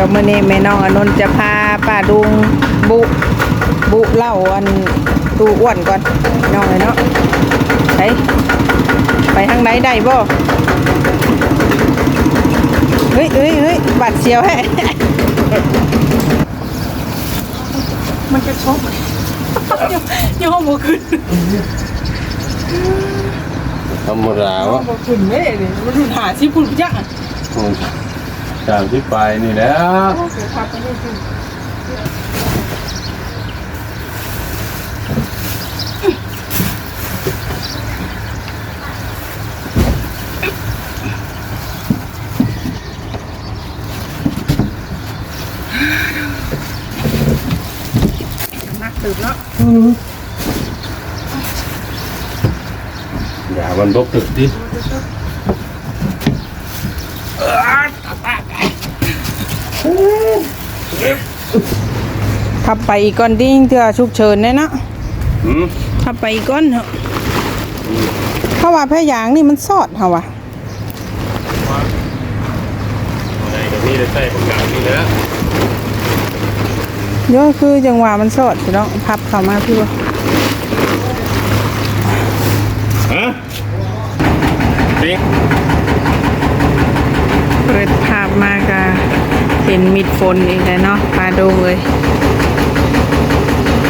ดี๋ยวมื้อนี้แม่น้องอนนท์จะพาป้าดุงบุบุเล่าอันตูอ้วนก่อนพี่น้องเลยเนาะไปไปทางไหนได้บ่เฮ้ยเฮ้ยเฮ้ยบัดเสียวแฮะมันกระชบย่อมบ่ขึ้นธรรมดาย่อวะมบ่ขึ้นเด้นี่มันดูหาสิพุ่นจักอะ สามที่ไปนี่แหล้วโอ้เสียพักไปนี่ขึ้นนักตื่นเนาะอย่าวันบกตึกดิ ขับไปอีกก้อนดิ้งเถื่อฉุกเฉินแน่เนาะหืมขับไปอีกก้อนเถอะเพราะว่าแพะยางนี่มันสอดเหรอวะอะไรกับนี่ได้ใส่ประกาศนี่แหล้วเยอะคือจังหวะมันสอดพี่น้องพับเข้ามาพี่ว่าฮะปิ๊งเปิดภาพมากะ เห็นมิดฝนอีกแล้วเนาะปลาดงเลย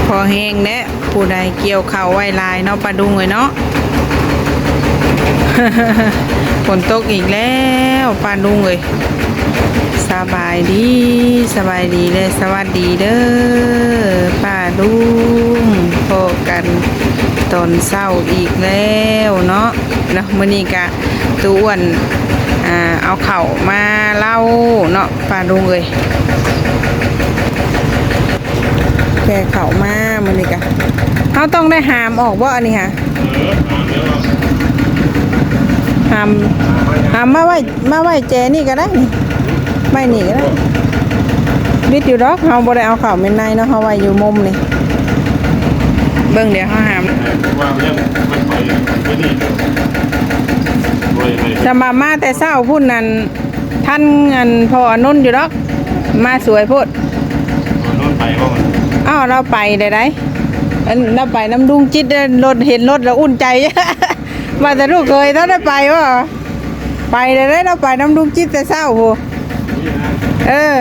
พอแห้งแล้วผู้ใดเกี่ยวเข่าไว้ลายเนาะปลาดุงเลยเนาะฝนตกอีกแล้วปลาดุงเลยสบายดีสบายดีเลยสวัสดีเด้อป้าดุงพบกันตอนเศร้าอีกแล้วเนาะเนาะมื้อนี้กะตูอ้วน อ่าเอาเข่ามาเล่าเนาะป้าดุงเลยแกเข่ามามื้อนี้กะเขาต้องได้หามออกบ่อันนี้ค่ะหามหามมาไว้มาไว้แจนี่ก็ได้นี่ไม่นี่ก็ได้วิดอยู่ดอกเฮาบ่ได้เอาเข้าเม็นในเนาะเฮาไว้อยู่มุมนี่เบิ่งเดี๋ยวเฮาหาม จะมามาแต่เช้าพุ่นนั่นท่านอันพออนุนอยู่ดอก มาสวยโพุดโน่นไปว่ามันอ้าวเราไปได้ไดอันเราไปน้ำดุงจิตเด้อรถเห็นรถแล้วอุ่นใจว่าแต่ลูกเคยถ้าได้ไปว่าไปได้ได้เราไปน้ำดุงจิตแต่เช้าพูนี่นะเออ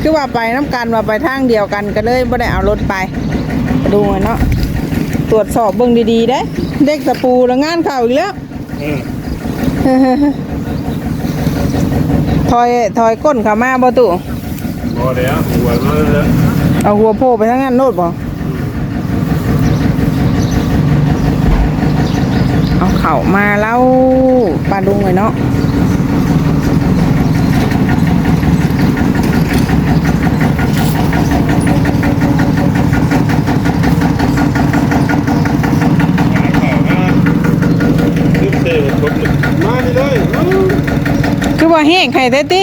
คือว่าไปน้ำกันว่าไปทางเดียวกันก็เลยไม่ได้เอารถไปไปดูหน่อยเนาะตรวจสอบเบิ่งดีๆได้ เด็กตะปูแล้วงานเข้าอีกแล้วอืม ถอยถอยก้นเข้ามาบ่ตุพอแล้วหัวมันแล้วเอาหัวโผล่ไปทางนั้นโนดบ่เอาเข่ามาเล่าปลาดุงเลยเนาะ นึกเตะชนมานี่เลย คือ ว่าแห้งไข่เต้ติ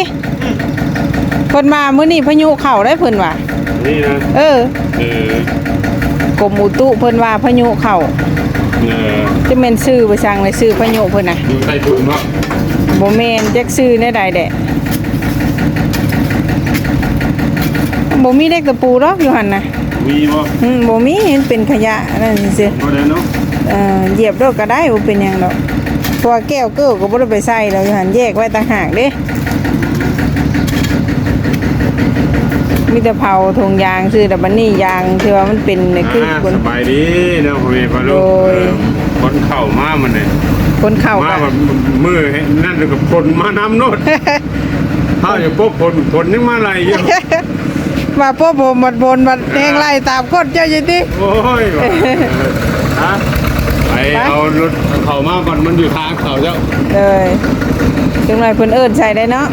เพิ่นมามื้อนี้พายุเข้าได้เพิ่นว่านี่นะเออเออกรมอุตุเพิ่นว่าพายุเข้าเออจะแม่นซื้อไปสั่งเลยซื้อพายุเพิ่นน่ะอยู่ใต้ถุนเนาะบ่แม่นจักซื้อได้ใดแดะบ่มีเด็กตะปูหรอกอยู่หั่นน่ะวีบ่อืมบ่มีมันเป็นขยะนั่นซื่อพอแล้วเนาะๆเอ่อเหยียบดอกก็ได้บ่เป็นหยังดอกเพ ราะว่าแก้วเกิลก็บ่ได้ไปใส่แล้วอยู่หั่นแยกไว้ต่างหากเด้มีแต่เผาถุงยางซื้อแต่บัดนี้ยางที่ว่ามันเป็นเนี่ยคืออ่าคนสบายดีเนาะพ่อแม่พ่อลูกโดยเออคนเข้ามามันเนี่ยคนเข้ามาก็แบบมือให้นั่นกับคนมาน้ำโนดถ้าอย่าพบคนคนยังมาอะไรอยู่ว่าพวกผมบัดบนบัดแหงไล่ตามคนเจ้าอยู่ติโอ้ยว่ะฮะ ไปเอารถเขามาก่อนมันอยู่ทางเขาเจ้าเอ้ยจังไรเพิ่นเอิ้นใส่ได้เนาะ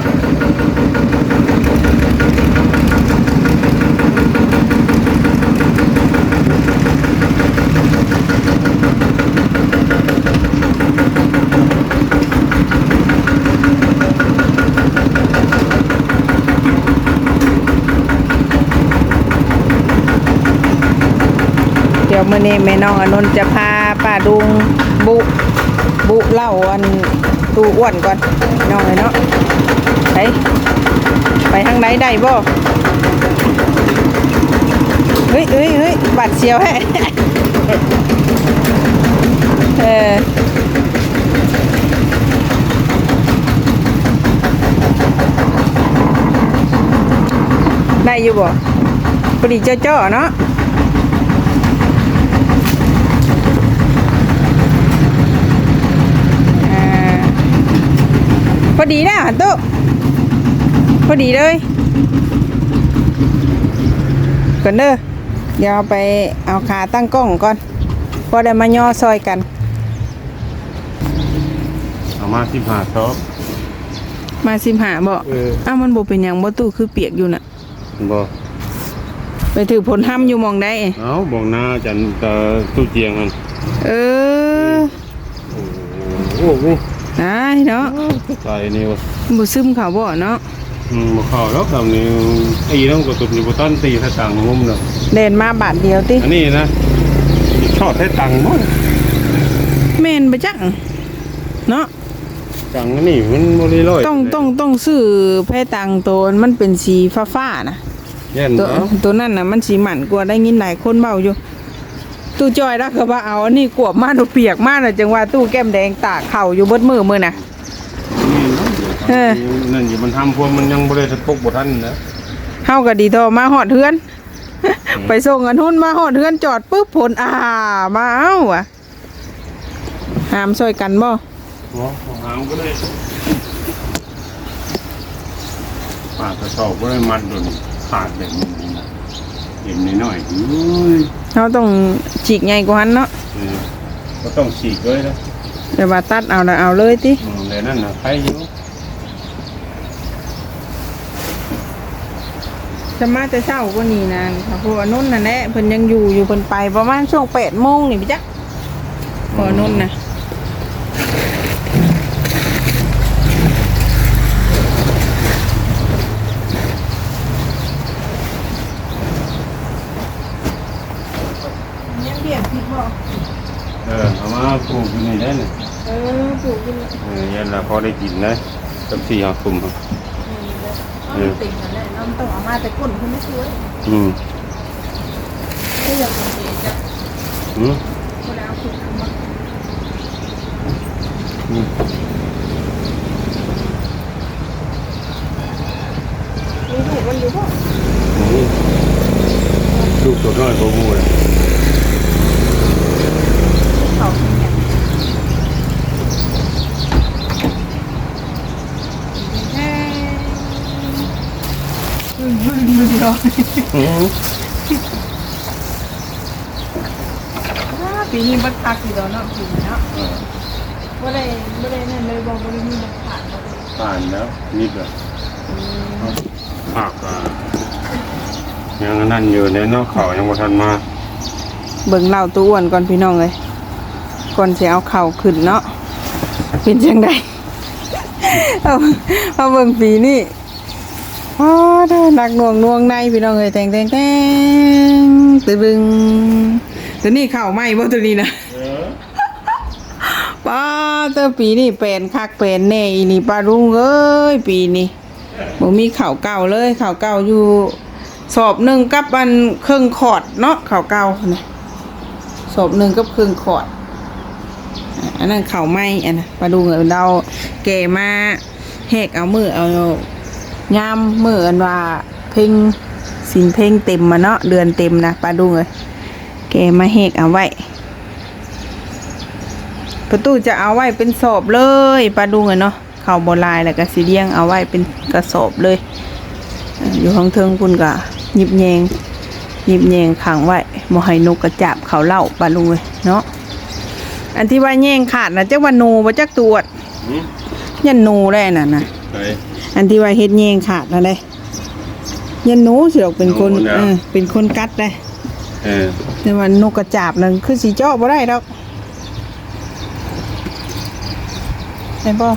เดี๋ยวมื้อนี้แม่น้องอนนจะพา ดุงบุบุเล่าอันตูอ้วนก่อนน้องเลยเนาะไปไปทางไหนได้บ่เฮ้ยเฮ้ยเฮ้ยบัดเสียวแฮะเออได้อยู่บ่พอดีเจ้าๆเนาะอ่าพ อดีนะหันตุ๊พอดีเลยก่อนเด้อเดี๋ยวเอาไปเอาขาตั้งกล้องก่อนพอได้มาย่อซอยกัน เอามาสิบห้าซอบมาสิมหาบ่เอออ้าวมันบ่เป็นหยังบ่ตู้คือเปียกอยู่น่ะ บ่ไปถือผลห้ำอยู่หมองได้ เอาบอกหน้าจันตะตู้เจียงมันเออ โอ้โห ได้เนาะใส่นี่วะบ่ซึมเขาบ่เนาะอืมบ่เข้าแล้วคำนี้ตีต้องกระตุกอยู่บนต้นตีถ้าตังงุ้มเนาะเดินมาบาทเดียวติอันนี้นะชอบให้ตังค์มั้งแม่นบ่จังเนาะตังค์อันนี่มันบ่ได้ร้อยต้องต้องต้องซื้อแพร่ตังตัวมันเป็นสีฟ้าๆนะแย่นตัวเนาะตัวนั้นน่ะมันสีหมันกว่าได้ยินหลายคนเว้าอยู่ ตู้จอยแล้วก็ว่าเอาอันนี้กวบมาดเปียกมาน่ะจังว่าตู้แก้มแดงตากเข่าอยู่เบิดมือมื้อน่ะ เออ นั่นอยู่มันทำพวกมันยังบ่ได้ปกบ่ทันนะเฮาก็ดีโทอมาหอดเฮือน ไปส่งเงินหุ้นมาหอดเฮือนจอดปุ๊บผลอ่ามาเอ้าว่ะหามช่วยกันบ่เนาะหางก็ได้ปากกระสอบก็ได้มัดโดนขาดแบบนี้นะ เห็นน้อยๆอุ้ยเฮาต้องฉีกใหญ่กว่านั้นเนาะเออก็ต้องฉีกเลยนะแต่ว่าตัดเอาแล้วเอาเลยติอืมแต่นั่นน่ะใครอยู่จะมาแต่เช้ากว่านี้นานค่ะเพราะว่านุ่นน่ะแหละเพิ่นยังอยู่อยู่เพิ่นไปประมาณช่วง8โมงนี่พี่จักพอนุ่นน่ะ ยังเรียกผิดบ่เออเอามาปลูกอยู่นี่ได้เนี่ยเออปลูกอยู่นี่เออยันละพอได้กินนะกับสี่หาคุมครับเออติ่งนั่นแหละน้ำต้องเอามาแต่ก้นคุณไม่ช่วยอืมก็อยากกินเองจ้ะอืมก็แล้วคุณทำมาอืมมีถูกมันอยู่บ่นี่ลูกตัวน้อยโบมูเลย เขาทำอย่างแฮ่อื มมันมันร้อนอืมอ่าปีนี้บัดพักอยู่แล้วเนาะปีนี้เนาะเออบ่ได้บ่ได้นั่นเลยบ่บ่ได้มีบัดพักบ่ได้ผ่านแล้วนิดเลยอืมผักอะยังนั่นอยู่เนี่ยเนาะเขายังบ่ทันมา เบิ่งเหล่าตัวอ้วนก่อนพี่น้องเลยก่อนสิเอาเข่าขึ้นเนาะเป็นจังไดเอาเอาเบิ่งปีนี้ อ๋อเด้อหนักหน่วงหน่วงในพี่น้องเอ้ยแต่งแต่งแต่งตึบึงตัวนี้เข่าไหมบ่ตัวนี้นะป้าเตอปีนี้เป็นคักเป็นแน่อีนี่ป้าลุงเอ้ยปีนี้บ่มีเข่าเก่าเลยเข่าเก่าอยู่ สอบหนึ่งกับอันเครื่องขอดเนาะเข่าเก่านะสอบหนึ่งกับเครื่องขอดอันนั้นเข่าไหมอันนะป้าลุงเอ้ยเราแก่มาแหกเอามือเอา ยามมืออันว่าเพ่งสินเพ่งเต็มมาเนาะเดือนเต็มนะป้าลุงเอ้ยแกมาแหกเอาไว้ ประตูจะเอาไว้เป็นสอบเลยปลาดุงอะเนาะเข่าวโบลายแล้วก็สีเลี้ยงเอาไว้เป็นกระสอบเลยอ่าอยู่ห้องเทิงคุณก็หยิบแยงหยิบแยงขังไว้บ่ให้นกกระจับเขาเล่าปลาลุงเลยเนาะอันที่ว่าแยงขาดนะจักว่าหนูบ่จักตรวจอืมยันหนูได้น่ะนะไป อันที่ว่าเฮ็ดแยงขาดนั่นเลยยันหนูสิออกเป็นคนหนูนะ เออเป็นคนกัดได้เออแต่ว่านกกระจาบนั่นคือสีเจาะบ่ได้ดอกไอ้บ่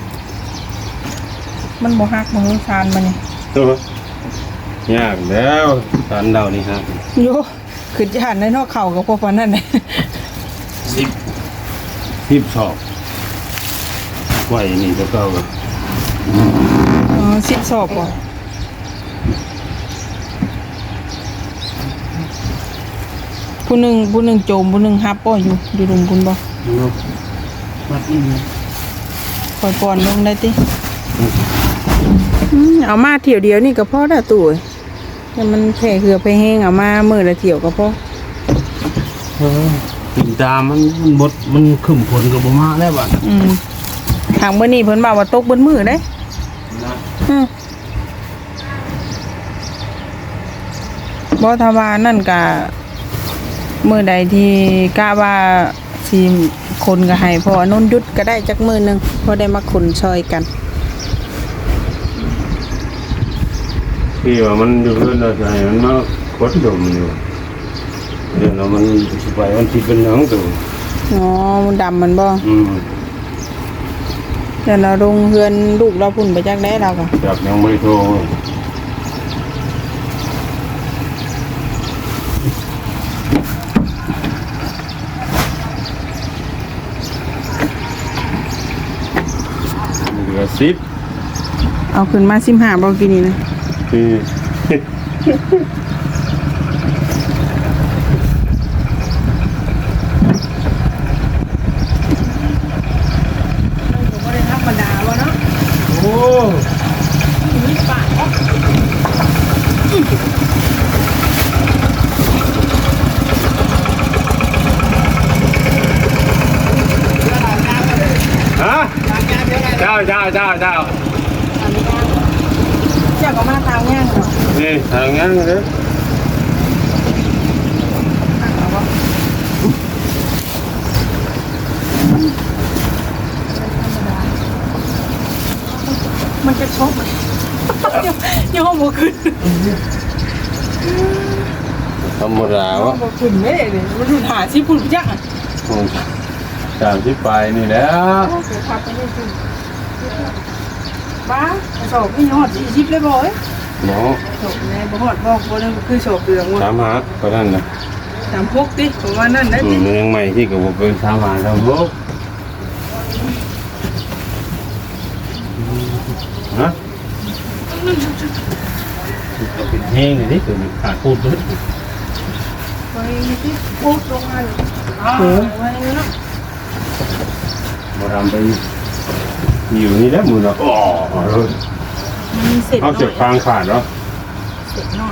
มันบ่ฮักบ่ฮู้ชานมันนี่ตัวยากแล้วตอนเรานี่ฮะโยขึ้นจานในนอกเข่ากับพวกปานนั้นแหละสิบสิบสอบไหวนี่ก็เก่าอ๋อ สิบสอบบ่ผู้หนึ่งผู้หนึ่งโจมผู้หนึ่งฮับป่อยู่อยู่ดุมคุณบ่มัดนี่ปล่อยปอนลงได้ติเอามาเถี่ยวเดียวนี่ก็พอได้ตู่แต่มันแผลเหือไปแห้งเอามาเมื่อละเถี่ยวก็พอปิ่นตามันมันบดมันขึ้นผลกับบ่มาได้วบ่ะอืทางเมื่อนี้เพิ่นบอกว่าตกบนมือได้ อืมบ่ถ้าว่านั่นก็มื้อใดที่กะว่าสิคนก็ให้พออนนท์หยุดก็ได้จักมื้อหนึงพอได้มาขนซอยกันที่ว่ามันอยู่เพื่อนเราใช่มันมาคดดมอยู่เดี๋ยวเรามันสิไปมันสิเป็นหยังตัวอ๋อมันดำมันบ่อืม เดี๋ยวเราลงเฮือนลูกเราพุ่นไปจักได้เราก็จับยังไม่โทรเหลือสิบเอาขึ้นมา15บ่กินนี่นะที่บ่ได้ธรรมดาบ่เนาะ โอ้ มีปากเนาะ ฮะ เจ้าเจ้าเจ้าเจ้าเจ้าก็มาทางย่างเนาะนี่ทางนั้นเลยมันจะชกย่อบ่ขึ้นธรรมดาวะบ่ขึ้นเด้นี่มันหาสิพุ่นจักอะสามที่ไปนี่แล้ว โอ้เกิดความไปได้ขึ้นบ้าสอบนี่ฮอด40เลยบ่เอ้ยหมอโฉบแน่บ่ฮอดบ่บ่นั่นก็คือโฉบเรืองว่าสามหาก็นั่นนะสามพกติผมว่านั่นได้อืติมมันยังใหม่ที่กับผมเป็นสามหาทำพวกฮะเราเป็นแห้งเลยนี่คือมันขาดพูดเลยไปที่พูดลงมาอ๋อไว้เนาะมาทำไป อยู่นี่แล้วมือเราอ๋อเลยมีเสร็จเอาเจ็บฟางขาดเหรอ เสร็จเนาะ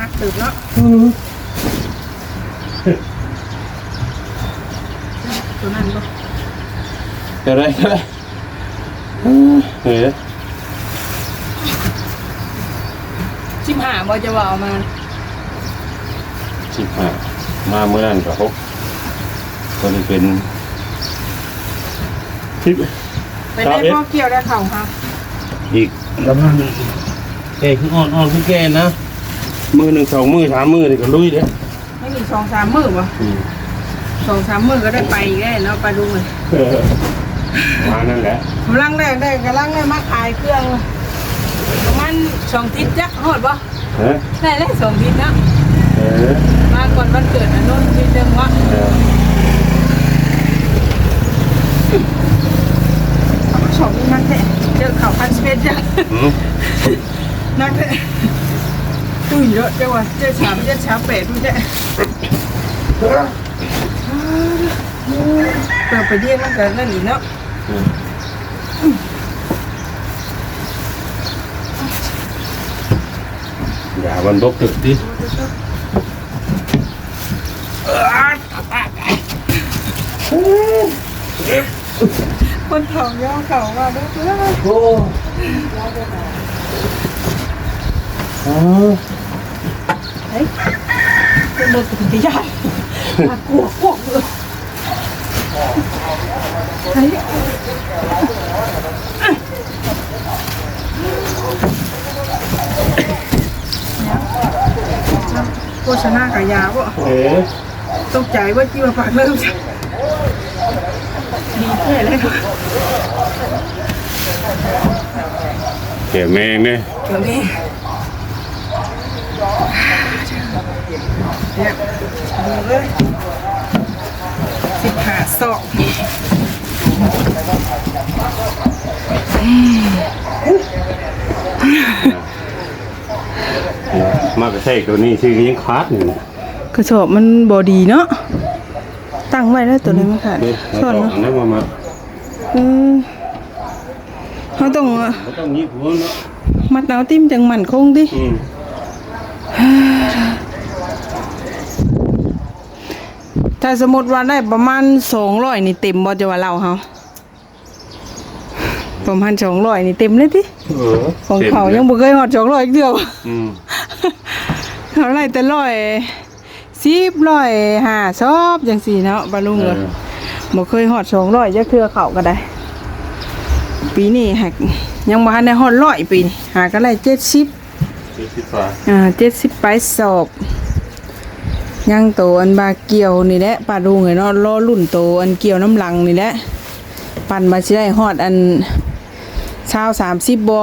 นักตื่นเนาะตัวนั้นก็จะได้จะได้เฮ้ยชิมหาบอจะว่าเอามาสิบห้ามาเมื่อนั้นกับพบก็จะเป็นทิปไปได้พ่อเกี่ยวได้เข่าค่ะอีกประมาณแกคืออ่อนอ่อนคือแกนะ มือหนึ่งสองมือสามมือนี่ก็ลุยเด้ไม่มีสองสามมือวะอืมสองสามมือก็ได้ไปอีกได้เนาะไปดูเลยเออมานั่นแหละกำลังได้ได้กำลังได้มาขายเครื่องประมันสองทิศจักหอดปะฮะได้เลยสองทิศเนาะเออมาก่อนวันเกิดอันนู้นทิศเดิมวะเออสองนี่นักแท้เจอข่าวพันสเปซจ้ะหืมนักแท้ ตุ้ยเยอะจังวะเจ้าสามเจ้าสามแปดทุกเจ้าเปิดไปเรียกมันกันนั่นอีกเนาะอย่าวันบกตึกดิคนทองย่อเข่ามาด้วยเพื่อนโอ้ เป็นรถจักรยานมากลัวพวกเลยเฮ้ยโฆษณาขายยาบ่เอ๋ตกใจว่าจีว่าปากเริ่มจ้ะดีแท้เลยแก่แมงเนี่ยเดี๋ยวนี้เนี่ ดูเลยสิบห้าศอกมากระใช่ตัวนี้ชื่อยังขาดอยู่เนี่ยกระสอบมันบอดีเนาะตั้งไว้แล้วตัวนี้มันขาดนี่ซ่เราอนต่อเนาะได้มามาอืมเขาต้องเขาต้องยิบหัวเนาะมัดเอาติ้มจังหมันคงดิ อืม ถ้าสมมติว่าได้ประมาณสองร้อยนี่เต็มบ่จะว่าเราเฮาประมาณสองร้อยนี่เต็มเลยทีเออของเขายังบ่เคยหอดสองร้อยเดียวอืมเขาไล่แต่ร้อยสิบร้อยห้าชอบจังสี่เนาะบาลุงเอเลอยบ่เคยหอดสองร้อยจักเทื่อเขาก็ได้ ปีนี้หักยังบ่ทันได้หอดร้อยปีนี้หาก็ได้เจ็ดสิบเจ็ดสิบฟ้าอ่าเจ็ดสิบไปสอบ ยังโตอันบาเกี่ยวนี่แหละปลาดูไงเนาะรอรุ่นโตอันเกี่ยวน้ำลังนี่แหละปั่นมาสิได้ฮอดอันเช้าสามสิบบอ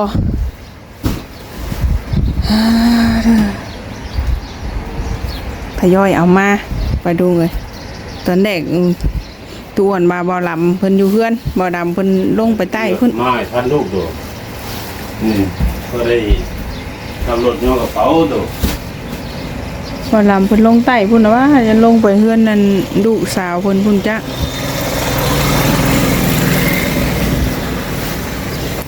ทยอยเอามาไปดูเลยตอนแรกอืมตัวอ่อนมาบ่อลำเพิ่นอยู่เพื่อนบ่อดำเพิ่นลงไปใต้พุ่นมาให้ท่านลูกดูอืมก็ได้ทำรถย่อกระเป๋าดู บ่อลำเพิ่นลงใต้พุ่นนะว่าจะลงไปเพื่อนนั่นลูกสาวเพิ่นพุ่นจ้ะ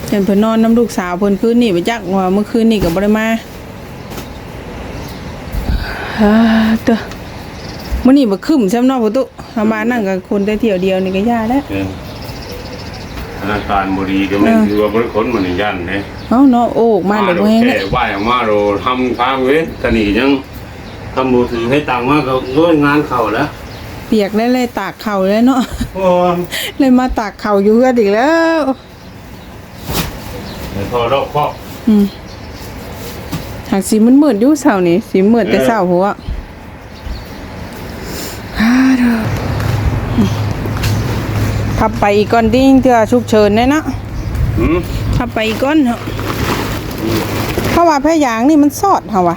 เห็นเพิ่นนอนน้ำลูกสาวเพิ่นคืนนี่ไปจักว่าเมื่อคืนนี่ก็บ่ได้มาฮ่าเตอมื้อนี้บ่คึมซ้ำเนาะพ่อตุทำบ้านนั่งกับคนแต่เที่ยวเดียวนี่ก็ย่าแล้วเป็นธนาคารบุรีก็ไม่เออถือว่าบริขนมันในยันเนี่ยเอ้าเนาะโอ้ออกมาเดี๋ยวบ่แห้งแก่แล้วไหวออกมาเราทำทางเว้ยตอนนี้ยัง ทำมือถือให้ตังค์มาก็ด้วยงานเข่าแล้วเปียกแล้วเลยตากเข่าแล้วเนาะโอ้ยเลยมาตากเข่าอยู่เฮือนอีกแล้ว เดี๋ยวพอรอบครอบอืมหากสีมันมืดๆอยู่เช้านี่สีมืดแต่เช้าหัวฮ่าเด้ออืมขับไปอีกก่อนดิ้งเถื่อฉุกเฉินแน่เนาะหืมถ้าไปอีกก้อนเหรอเพราะว่าแพะยางนี่มันสอดเหรอวะ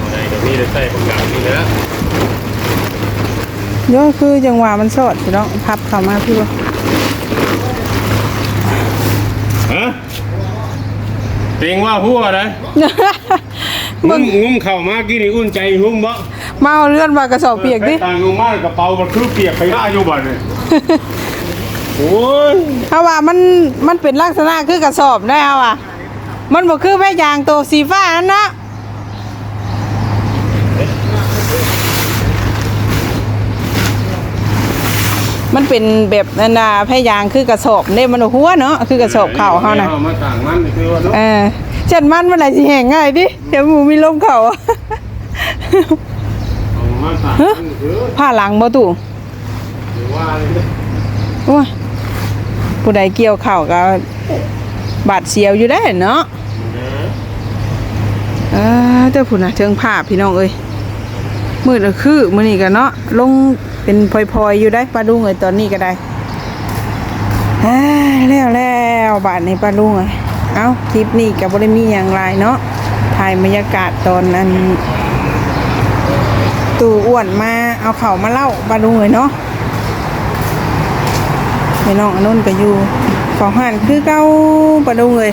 อะไรเดี๋ยว นี้จะใส่บางอย่างนี่แหละเยอะคือจังหวะมันสอดพี่น้องพับเข้ามาพี่ว่าฮะเต็งว่าหัวอะไรงุ้มงุ้มเข่ามากี่นี่อุ่นใจหุ้มบ่มาเอาเลื่อนมากระสอบเปียกดิต่างงุ้มมากกระเป๋ามันคือเปียกไปห้าอยู่บ่เนี่ยโอ้ยเพราะว่ามันมันเป็นลักษณะคือกระสอบได้เอาว่ะมันบอกคือแพะยางตัวสีฟ้านั่นนะ มันเป็นแบบนั่นน่ะแพะยางคือกระสอบเนี่ยมันหัวเนาะคือกระสอบเข่าเขาน่ะอมาต่างมันคือว่าเนาะเออฉันมันเมื่อไหร่สิแห้งง่ายดิเดี๋ยวหมูมีลมเข่าอะเอามาต่างมันคือผ้าหลังบ่ตู่หรือว่าอะไรเนี่ยโอ้ยผู้ใดเกี่ยวเข่าวก็บาดเสียวอยู่ได้เนาะเออเจ้าผู้น่ะเชิงผ้าพี่น้องเอ้ยมืดก็คือมื้อนี้ก็เนาะลง เป็นพลอยๆอยู่ได้ปลาลุงเอ้ยตอนนี้ก็ได้แล้วแล้วบาดในปลาลุงเอ้ยเอาคลิปนี้ก็บ่ได้มีหยังหลายเนาะถ่ายบรรยากาศตอนนั้น ตู่อ้วนมาเอาเข่ามาเล่าปลาลุงเอ้ยเนาะแม่น้องอนนุนก็อยู่ขอหันคือเก้าประดุงเลย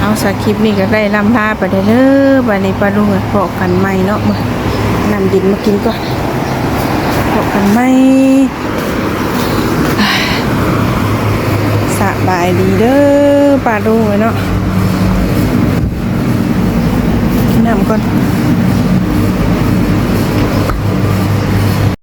เอาสคริปนี่ก็ได้ลำลาไปได้เด้อบัดนี้ปลาดุงเลยพอกันใหม่เนาะมื้อนำดินมากินก่อน พบกันไหม่สบายดีเด้อปลาดูไว้เนาะกินน้ำก่อน